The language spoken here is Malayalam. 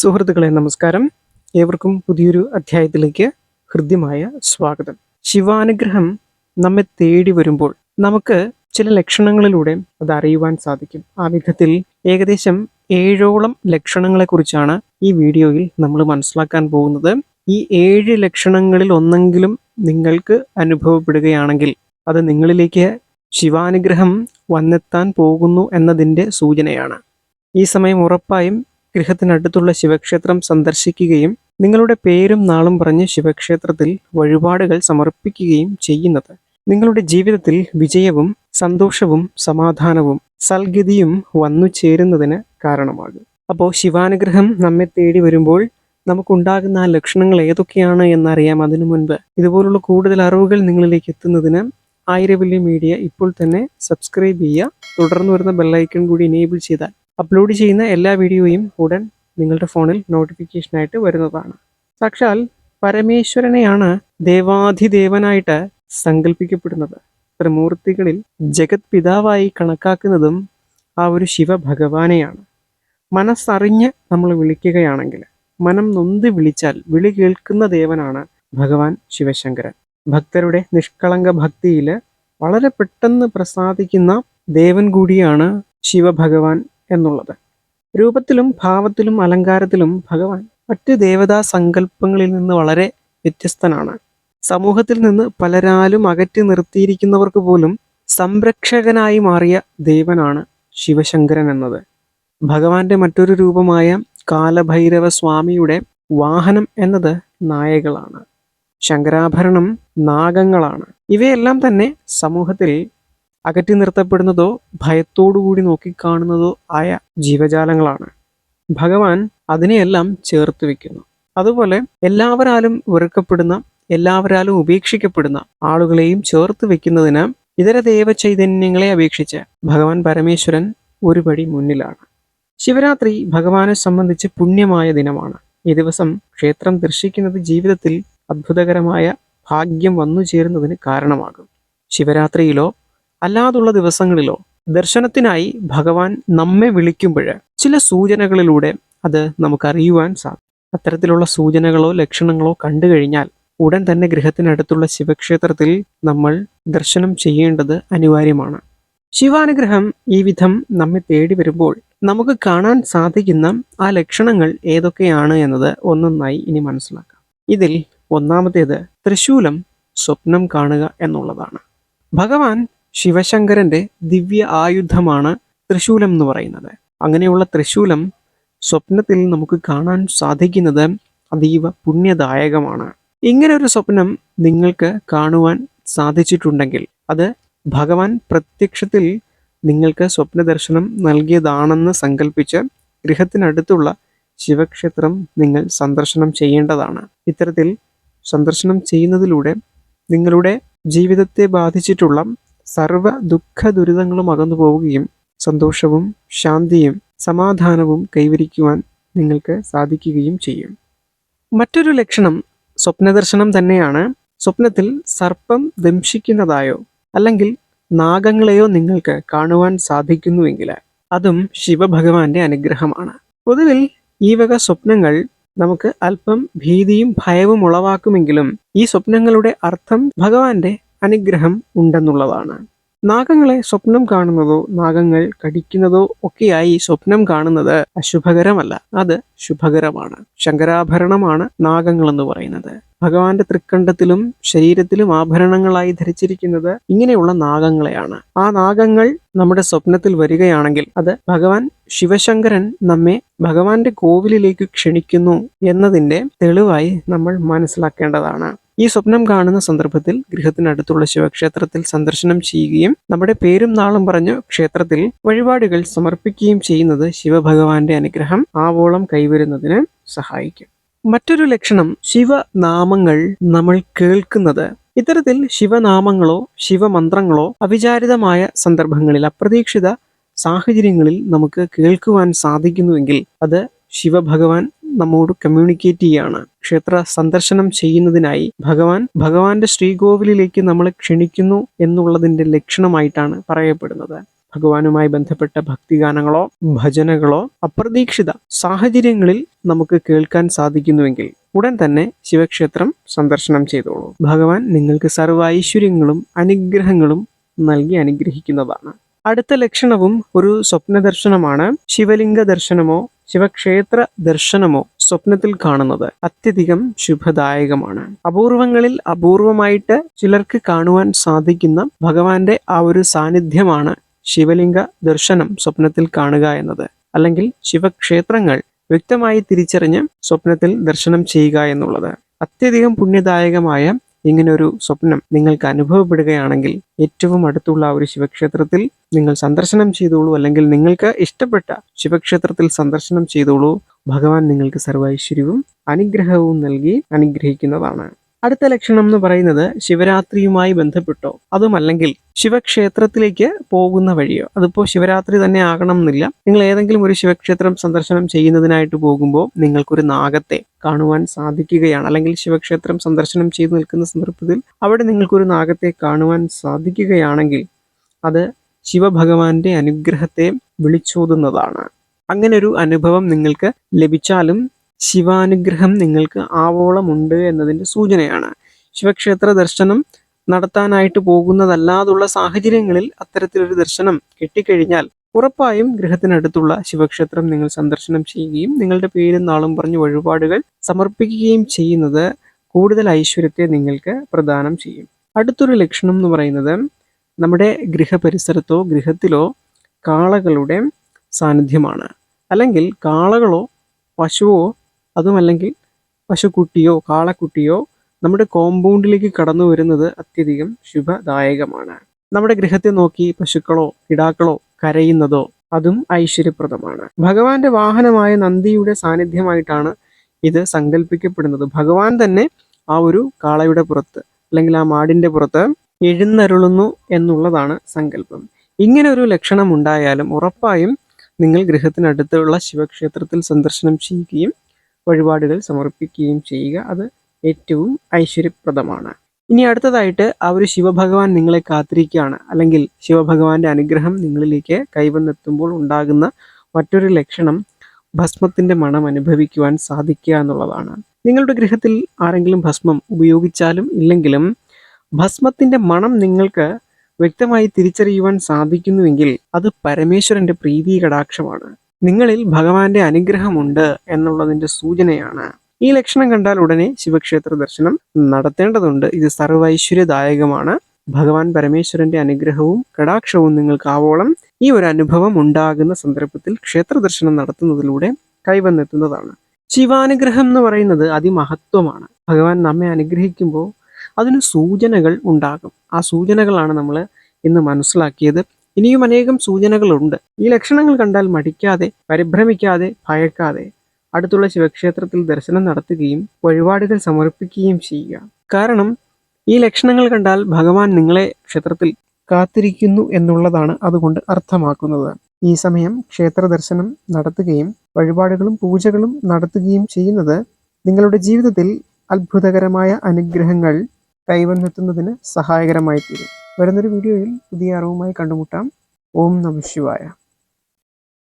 സുഹൃത്തുക്കളെ നമസ്കാരം. ഏവർക്കും പുതിയൊരു അധ്യായത്തിലേക്ക് ഹൃദ്യമായ സ്വാഗതം. ശിവാനുഗ്രഹം നമ്മെ തേടി വരുമ്പോൾ നമുക്ക് ചില ലക്ഷണങ്ങളിലൂടെ അത് അറിയുവാൻ സാധിക്കും. ആ വിധത്തിൽ ഏകദേശം ഏഴോളം ലക്ഷണങ്ങളെക്കുറിച്ചാണ് ഈ വീഡിയോയിൽ നമ്മൾ മനസ്സിലാക്കാൻ പോകുന്നത്. ഈ ഏഴ് ലക്ഷണങ്ങളിൽ ഒന്നെങ്കിലും നിങ്ങൾക്ക് അനുഭവപ്പെടുകയാണെങ്കിൽ അത് നിങ്ങളിലേക്ക് ശിവാനുഗ്രഹം വന്നെത്താൻ പോകുന്നു എന്നതിന്റെ സൂചനയാണ്. ഈ സമയം ഉറപ്പായും ഗൃഹത്തിനടുത്തുള്ള ശിവക്ഷേത്രം സന്ദർശിക്കുകയും നിങ്ങളുടെ പേരും നാളും പറഞ്ഞ് ശിവക്ഷേത്രത്തിൽ വഴിപാടുകൾ സമർപ്പിക്കുകയും ചെയ്യുന്നത്. നിങ്ങളുടെ ജീവിതത്തിൽ വിജയവും സന്തോഷവും സമാധാനവും സൽഗതിയും വന്നു ചേരുന്നതിന് കാരണമാകും. അപ്പോൾ ശിവാനുഗ്രഹം നമ്മെ തേടി വരുമ്പോൾ നമുക്കുണ്ടാകുന്ന ആ ലക്ഷണങ്ങൾ ഏതൊക്കെയാണ് എന്നറിയാം അതിനു മുൻപ്. ഇതുപോലുള്ള കൂടുതൽ അറിവുകൾ നിങ്ങളിലേക്ക് എത്തുന്നതിന് ആയിരവല്യ മീഡിയ ഇപ്പോൾ തന്നെ സബ്സ്ക്രൈബ് ചെയ്യുക. തുടർന്ന് വരുന്ന ബെല്ലൈക്കൺ കൂടി എനേബിൾ ചെയ്താൽ അപ്ലോഡ് ചെയ്യുന്ന എല്ലാ വീഡിയോയും ഉടൻ നിങ്ങളുടെ ഫോണിൽ നോട്ടിഫിക്കേഷനായിട്ട് വരുന്നതാണ്. സാക്ഷാൽ പരമേശ്വരനെയാണ് ദേവാധിദേവനായിട്ട് സങ്കല്പിക്കപ്പെടുന്നത് ത്രിമൂർത്തികളിൽ ജഗത് പിതാവായി കണക്കാക്കുന്നതും ആ ഒരു ശിവഭഗവാനെയാണ്. മനസ്സറിഞ്ഞ് നമ്മൾ വിളിക്കുകയാണെങ്കിൽ മനം നൊന്ത് വിളിച്ചാൽ വിളി കേൾക്കുന്ന ദേവനാണ് ഭഗവാൻ ശിവശങ്കരൻ. ഭക്തരുടെ നിഷ്കളങ്ക ഭക്തിയിൽ വളരെ പെട്ടെന്ന് പ്രസാദിക്കുന്ന ദേവൻ കൂടിയാണ് ശിവഭഗവാൻ എന്നുള്ളത്. രൂപത്തിലും ഭാവത്തിലും അലങ്കാരത്തിലും ഭഗവാൻ മറ്റ് ദേവതാ സങ്കല്പങ്ങളിൽ നിന്ന് വളരെ വ്യത്യസ്തനാണ്. സമൂഹത്തിൽ നിന്ന് പലരാലും അകറ്റി നിർത്തിയിരിക്കുന്നവർക്ക് പോലും സംരക്ഷകനായി മാറിയ ദേവനാണ് ശിവശങ്കരൻ എന്നത്. ഭഗവാന്റെ മറ്റൊരു രൂപമായ കാലഭൈരവ സ്വാമിയുടെ വാഹനം എന്നത് നായകളാണ്. ശങ്കരാഭരണം നാഗങ്ങളാണ്. ഇവയെല്ലാം തന്നെ സമൂഹത്തിൽ അകറ്റി നിർത്തപ്പെടുന്നതോ ഭയത്തോടുകൂടി നോക്കിക്കാണുന്നതോ ആയ ജീവജാലങ്ങളാണ്. ഭഗവാൻ അതിനെയെല്ലാം ചേർത്ത് വെക്കുന്നു. അതുപോലെ എല്ലാവരാലും വെറുക്കപ്പെടുന്ന എല്ലാവരാലും ഉപേക്ഷിക്കപ്പെടുന്ന ആളുകളെയും ചേർത്ത് വെക്കുന്നതിന് ഇതര ദേവ ചൈതന്യങ്ങളെ അപേക്ഷിച്ച് ഭഗവാൻ പരമേശ്വരൻ ഒരു പടി മുന്നിലാണ്. ശിവരാത്രി ഭഗവാനെ സംബന്ധിച്ച് പുണ്യമായ ദിനമാണ്. ഈ ദിവസം ക്ഷേത്രം ദർശിക്കുന്നത് ജീവിതത്തിൽ അത്ഭുതകരമായ ഭാഗ്യം വന്നു ചേരുന്നതിന് കാരണമാകും. ശിവരാത്രിയിലോ അല്ലാതുള്ള ദിവസങ്ങളിലോ ദർശനത്തിനായി ഭഗവാൻ നമ്മെ വിളിക്കുമ്പോൾ ചില സൂചനകളിലൂടെ അത് നമുക്കറിയുവാൻ സാധിക്കും. അത്തരത്തിലുള്ള സൂചനകളോ ലക്ഷണങ്ങളോ കണ്ടു കഴിഞ്ഞാൽ ഉടൻ തന്നെ ഗൃഹത്തിനടുത്തുള്ള ശിവക്ഷേത്രത്തിൽ നമ്മൾ ദർശനം ചെയ്യേണ്ടത് അനിവാര്യമാണ്. ശിവാനുഗ്രഹം ഈ വിധം നമ്മെ തേടി വരുമ്പോൾ നമുക്ക് കാണാൻ സാധിക്കുന്ന ആ ലക്ഷണങ്ങൾ ഏതൊക്കെയാണ് എന്നത് ഒന്നൊന്നായി ഇനി മനസ്സിലാക്കാം. ഇതിൽ ഒന്നാമത്തേത് തൃശൂലം സ്വപ്നം കാണുക എന്നുള്ളതാണ്. ഭഗവാൻ ശിവശങ്കരന്റെ ദിവ്യ ആയുധമാണ് തൃശൂലം എന്ന് പറയുന്നത്. അങ്ങനെയുള്ള തൃശൂലം സ്വപ്നത്തിൽ നമുക്ക് കാണാൻ സാധിക്കുന്നത് അതീവ പുണ്യദായകമാണ്. ഇങ്ങനെ ഒരു സ്വപ്നം നിങ്ങൾക്ക് കാണുവാൻ സാധിച്ചിട്ടുണ്ടെങ്കിൽ അത് ഭഗവാൻ പ്രത്യക്ഷത്തിൽ നിങ്ങൾക്ക് സ്വപ്നദർശനം നൽകിയതാണെന്ന് സങ്കല്പിച്ച് ഗൃഹത്തിനടുത്തുള്ള ശിവക്ഷേത്രം നിങ്ങൾ സന്ദർശനം ചെയ്യേണ്ടതാണ്. ഇത്തരത്തിൽ സന്ദർശനം ചെയ്യുന്നതിലൂടെ നിങ്ങളുടെ ജീവിതത്തെ ബാധിച്ചിട്ടുള്ള സർവ ദുഃഖ ദുരിതങ്ങളും അകന്നു പോവുകയും സന്തോഷവും ശാന്തിയും സമാധാനവും കൈവരിക്കുവാൻ നിങ്ങൾക്ക് സാധിക്കുകയും ചെയ്യും. മറ്റൊരു ലക്ഷണം സ്വപ്നദർശനം തന്നെയാണ്. സ്വപ്നത്തിൽ സർപ്പം ദംശിക്കുന്നതായോ അല്ലെങ്കിൽ നാഗങ്ങളെയോ നിങ്ങൾക്ക് കാണുവാൻ സാധിക്കുന്നുവെങ്കിൽ അതും ശിവഭഗവാന്റെ അനുഗ്രഹമാണ്. പൊതുവിൽ ഈ വക സ്വപ്നങ്ങൾ നമുക്ക് അല്പം ഭീതിയും ഭയവും ഉളവാക്കുമെങ്കിലും ഈ സ്വപ്നങ്ങളുടെ അർത്ഥം ഭഗവാന്റെ അനുഗ്രഹം ഉണ്ടെന്നുള്ളതാണ്. നാഗങ്ങളെ സ്വപ്നം കാണുന്നതോ നാഗങ്ങൾ കടിക്കുന്നതോ ഒക്കെയായി സ്വപ്നം കാണുന്നത് അശുഭകരമല്ല. അത് ശുഭകരമാണ്. ശങ്കരാഭരണമാണ് നാഗങ്ങൾ എന്ന് പറയുന്നത്. ഭഗവാന്റെ തൃക്കണ്ഠത്തിലും ശരീരത്തിലും ആഭരണങ്ങളായി ധരിച്ചിരിക്കുന്നത് ഇങ്ങനെയുള്ള നാഗങ്ങളെയാണ്. ആ നാഗങ്ങൾ നമ്മുടെ സ്വപ്നത്തിൽ വരികയാണെങ്കിൽ അത് ഭഗവാൻ ശിവശങ്കരൻ നമ്മെ ഭഗവാന്റെ കോവിലിലേക്ക് ക്ഷണിക്കുന്നു എന്നതിന്റെ തെളിവായി നമ്മൾ മനസ്സിലാക്കേണ്ടതാണ്. ഈ സ്വപ്നം കാണുന്ന സന്ദർഭത്തിൽ ഗൃഹത്തിനടുത്തുള്ള ശിവക്ഷേത്രത്തിൽ സന്ദർശനം ചെയ്യുകയും നമ്മുടെ പേരും നാളും പറഞ്ഞു ക്ഷേത്രത്തിൽ വഴിപാടുകൾ സമർപ്പിക്കുകയും ചെയ്യുന്നത് ശിവഭഗവാന്റെ അനുഗ്രഹം ആവോളം കൈവരുന്നതിന് സഹായിക്കും. മറ്റൊരു ലക്ഷണം ശിവനാമങ്ങൾ നമ്മൾ കേൾക്കുന്നത്. ഇത്തരത്തിൽ ശിവനാമങ്ങളോ ശിവമന്ത്രങ്ങളോ അവിചാരിതമായ സന്ദർഭങ്ങളിൽ അപ്രതീക്ഷിത സാഹചര്യങ്ങളിൽ നമുക്ക് കേൾക്കുവാൻ സാധിക്കുന്നുവെങ്കിൽ അത് ശിവഭഗവാൻ നമ്മോട് കമ്മ്യൂണിക്കേറ്റ് ചെയ്യാണ്. ക്ഷേത്ര സന്ദർശനം ചെയ്യുന്നതിനായി ഭഗവാൻ ഭഗവാന്റെ ശ്രീകോവിലിലേക്ക് നമ്മളെ ക്ഷണിക്കുന്നു എന്നുള്ളതിന്റെ ലക്ഷണമായിട്ടാണ് പറയപ്പെടുന്നത്. ഭഗവാനുമായി ബന്ധപ്പെട്ട ഭക്തിഗാനങ്ങളോ ഭജനകളോ അപ്രതീക്ഷിത സാഹചര്യങ്ങളിൽ നമുക്ക് കേൾക്കാൻ സാധിക്കുന്നുവെങ്കിൽ ഉടൻ തന്നെ ശിവക്ഷേത്രം സന്ദർശനം ചെയ്തോളൂ. ഭഗവാൻ നിങ്ങൾക്ക് സർവ ഐശ്വര്യങ്ങളും അനുഗ്രഹങ്ങളും നൽകി അനുഗ്രഹിക്കുന്നതാണ്. അടുത്ത ലക്ഷണവും ഒരു സ്വപ്ന ദർശനമാണ് ശിവലിംഗ ദർശനമോ ശിവക്ഷേത്ര ദർശനമോ സ്വപ്നത്തിൽ കാണുന്നത് അത്യധികം ശുഭദായകമാണ്. അപൂർവങ്ങളിൽ അപൂർവമായിട്ട് ചിലർക്ക് കാണുവാൻ സാധിക്കുന്ന ഭഗവാന്റെ ആ ഒരു സാന്നിധ്യമാണ് ശിവലിംഗ ദർശനം സ്വപ്നത്തിൽ കാണുക എന്നത്. അല്ലെങ്കിൽ ശിവക്ഷേത്രങ്ങൾ വ്യക്തമായി തിരിച്ചറിഞ്ഞ് സ്വപ്നത്തിൽ ദർശനം ചെയ്യുക എന്നുള്ളത്. അത്യധികം പുണ്യദായകമായ ഇങ്ങനെ ഒരു സ്വപ്നം നിങ്ങൾക്ക് അനുഭവപ്പെടുകയാണെങ്കിൽ ഏറ്റവും അടുത്തുള്ള ഒരു ശിവക്ഷേത്രത്തിൽ നിങ്ങൾ സന്ദർശനം ചെയ്തോളൂ. അല്ലെങ്കിൽ നിങ്ങൾക്ക് ഇഷ്ടപ്പെട്ട ശിവക്ഷേത്രത്തിൽ സന്ദർശനം ചെയ്തോളൂ. ഭഗവാൻ നിങ്ങൾക്ക് സർവൈശ്വര്യവും അനുഗ്രഹവും നൽകി അനുഗ്രഹിക്കുന്നതാണ്. അടുത്ത ലക്ഷണം എന്ന് പറയുന്നത് ശിവരാത്രിയുമായി ബന്ധപ്പെട്ടോ? അതുമല്ലെങ്കിൽ ശിവക്ഷേത്രത്തിലേക്ക് പോകുന്ന വഴിയോ? അതിപ്പോ ശിവരാത്രി തന്നെ ആകണം എന്നില്ല നിങ്ങൾ ഏതെങ്കിലും ഒരു ശിവക്ഷേത്രം സന്ദർശനം ചെയ്യുന്നതിനായിട്ട് പോകുമ്പോൾ നിങ്ങൾക്കൊരു നാഗത്തെ കാണുവാൻ സാധിക്കുകയാണ്. അല്ലെങ്കിൽ ശിവക്ഷേത്രം സന്ദർശനം ചെയ്തു നിൽക്കുന്ന സന്ദർഭത്തിൽ അവിടെ നിങ്ങൾക്കൊരു നാഗത്തെ കാണുവാൻ സാധിക്കുകയാണെങ്കിൽ അത് ശിവഭഗവാന്റെ അനുഗ്രഹത്തെ വിളിച്ചോതുന്നതാണ്. അങ്ങനെ ഒരു അനുഭവം നിങ്ങൾക്ക് ലഭിച്ചാലും ശിവാനുഗ്രഹം നിങ്ങൾക്ക് ആവോളമുണ്ട് എന്നതിന്റെ സൂചനയാണ്. ശിവക്ഷേത്ര ദർശനം നടത്താനായിട്ട് പോകുന്നതല്ലാതുള്ള സാഹചര്യങ്ങളിൽ അത്തരത്തിലൊരു ദർശനം കിട്ടിക്കഴിഞ്ഞാൽ ഉറപ്പായും ഗൃഹത്തിനടുത്തുള്ള ശിവക്ഷേത്രം നിങ്ങൾ സന്ദർശനം ചെയ്യുകയും നിങ്ങളുടെ പേരും നാളും പറഞ്ഞ് വഴിപാടുകൾ സമർപ്പിക്കുകയും ചെയ്യുന്നത് കൂടുതൽ ഐശ്വര്യത്തെ നിങ്ങൾക്ക് പ്രദാനം ചെയ്യും. അടുത്തൊരു ലക്ഷണം എന്ന് പറയുന്നത് നമ്മുടെ ഗൃഹപരിസരത്തോ ഗൃഹത്തിലോ കാളകളുടെ സാന്നിധ്യമാണ്. അല്ലെങ്കിൽ കാളകളോ പശുവോ അതുമല്ലെങ്കിൽ പശുക്കുട്ടിയോ കാളക്കുട്ടിയോ നമ്മുടെ കോമ്പൗണ്ടിലേക്ക് കടന്നു വരുന്നത് അത്യധികം ശുഭദായകമാണ്. നമ്മുടെ ഗൃഹത്തെ നോക്കി പശുക്കളോ കിടാക്കളോ കരയുന്നതോ അതും ഐശ്വര്യപ്രദമാണ്. ഭഗവാന്റെ വാഹനമായ നന്ദിയുടെ സാന്നിധ്യമായിട്ടാണ് ഇത് സങ്കല്പിക്കപ്പെടുന്നത് ഭഗവാൻ തന്നെ ആ ഒരു കാളയുടെ പുറത്ത് അല്ലെങ്കിൽ ആ മാടിന്റെ പുറത്ത് എഴുന്നരുളുന്നു എന്നുള്ളതാണ് സങ്കല്പം. ഇങ്ങനെ ഒരു ലക്ഷണം ഉണ്ടായാലും ഉറപ്പായും നിങ്ങൾ ഗൃഹത്തിനടുത്തുള്ള ശിവക്ഷേത്രത്തിൽ സന്ദർശനം ചെയ്യുകയും വഴിപാടുകൾ സമർപ്പിക്കുകയും ചെയ്യുക. അത് ഏറ്റവും ഐശ്വര്യപ്രദമാണ്. ഇനി അടുത്തതായിട്ട് ആ ഒരു ശിവഭഗവാൻ നിങ്ങളെ കാത്തിരിക്കുകയാണ്. അല്ലെങ്കിൽ ശിവഭഗവാന്റെ അനുഗ്രഹം നിങ്ങളിലേക്ക് കൈവന്നെത്തുമ്പോൾ ഉണ്ടാകുന്ന മറ്റൊരു ലക്ഷണം ഭസ്മത്തിന്റെ മണം അനുഭവിക്കുവാൻ സാധിക്കുക എന്നുള്ളതാണ്. നിങ്ങളുടെ ഗൃഹത്തിൽ ആരെങ്കിലും ഭസ്മം ഉപയോഗിച്ചാലും ഇല്ലെങ്കിലും ഭസ്മത്തിന്റെ മണം നിങ്ങൾക്ക് വ്യക്തമായി തിരിച്ചറിയുവാൻ സാധിക്കുന്നുവെങ്കിൽ അത് പരമേശ്വരന്റെ പ്രീതി കടാക്ഷമാണ്. നിങ്ങളിൽ ഭഗവാന്റെ അനുഗ്രഹമുണ്ട് എന്നുള്ളതിന്റെ സൂചനയാണ്. ഈ ലക്ഷണം കണ്ടാൽ ഉടനെ ശിവക്ഷേത്ര ദർശനം നടത്തേണ്ടതുണ്ട്. ഇത് സർവൈശ്വര്യദായകമാണ്. ഭഗവാൻ പരമേശ്വരന്റെ അനുഗ്രഹവും കടാക്ഷവും നിങ്ങൾക്ക് ആവോളം ഈ ഒരു അനുഭവം ഉണ്ടാകുന്ന സന്ദർഭത്തിൽ ക്ഷേത്ര ദർശനം നടത്തുന്നതിലൂടെ കൈവന്നെത്തുന്നതാണ്. ശിവാനുഗ്രഹം എന്ന് പറയുന്നത് അതിമഹത്വമാണ്. ഭഗവാൻ നമ്മെ അനുഗ്രഹിക്കുമ്പോൾ അതിന് സൂചനകൾ ഉണ്ടാകും. ആ സൂചനകളാണ് നമ്മൾ ഇന്ന് മനസ്സിലാക്കിയത്. ഇനിയും അനേകം സൂചനകളുണ്ട്. ഈ ലക്ഷണങ്ങൾ കണ്ടാൽ മടിക്കാതെ പരിഭ്രമിക്കാതെ ഭയക്കാതെ അടുത്തുള്ള ശിവക്ഷേത്രത്തിൽ ദർശനം നടത്തുകയും വഴിപാടുകൾ സമർപ്പിക്കുകയും ചെയ്യുക. കാരണം ഈ ലക്ഷണങ്ങൾ കണ്ടാൽ ഭഗവാൻ നിങ്ങളെ ക്ഷേത്രത്തിൽ കാത്തിരിക്കുന്നു എന്നുള്ളതാണ് അതുകൊണ്ട് അർത്ഥമാക്കുന്നത്. ഈ സമയം ക്ഷേത്ര ദർശനം നടത്തുകയും വഴിപാടുകളും പൂജകളും നടത്തുകയും ചെയ്യുന്നത് നിങ്ങളുടെ ജീവിതത്തിൽ അത്ഭുതകരമായ അനുഗ്രഹങ്ങൾ കൈവന്നെത്തുന്നതിന് സഹായകരമായി തീരും വരുന്നൊരു വീഡിയോയിൽ പുതിയ അറിവുമായി കണ്ടുമുട്ടാം. ഓം നമ ശിവായ.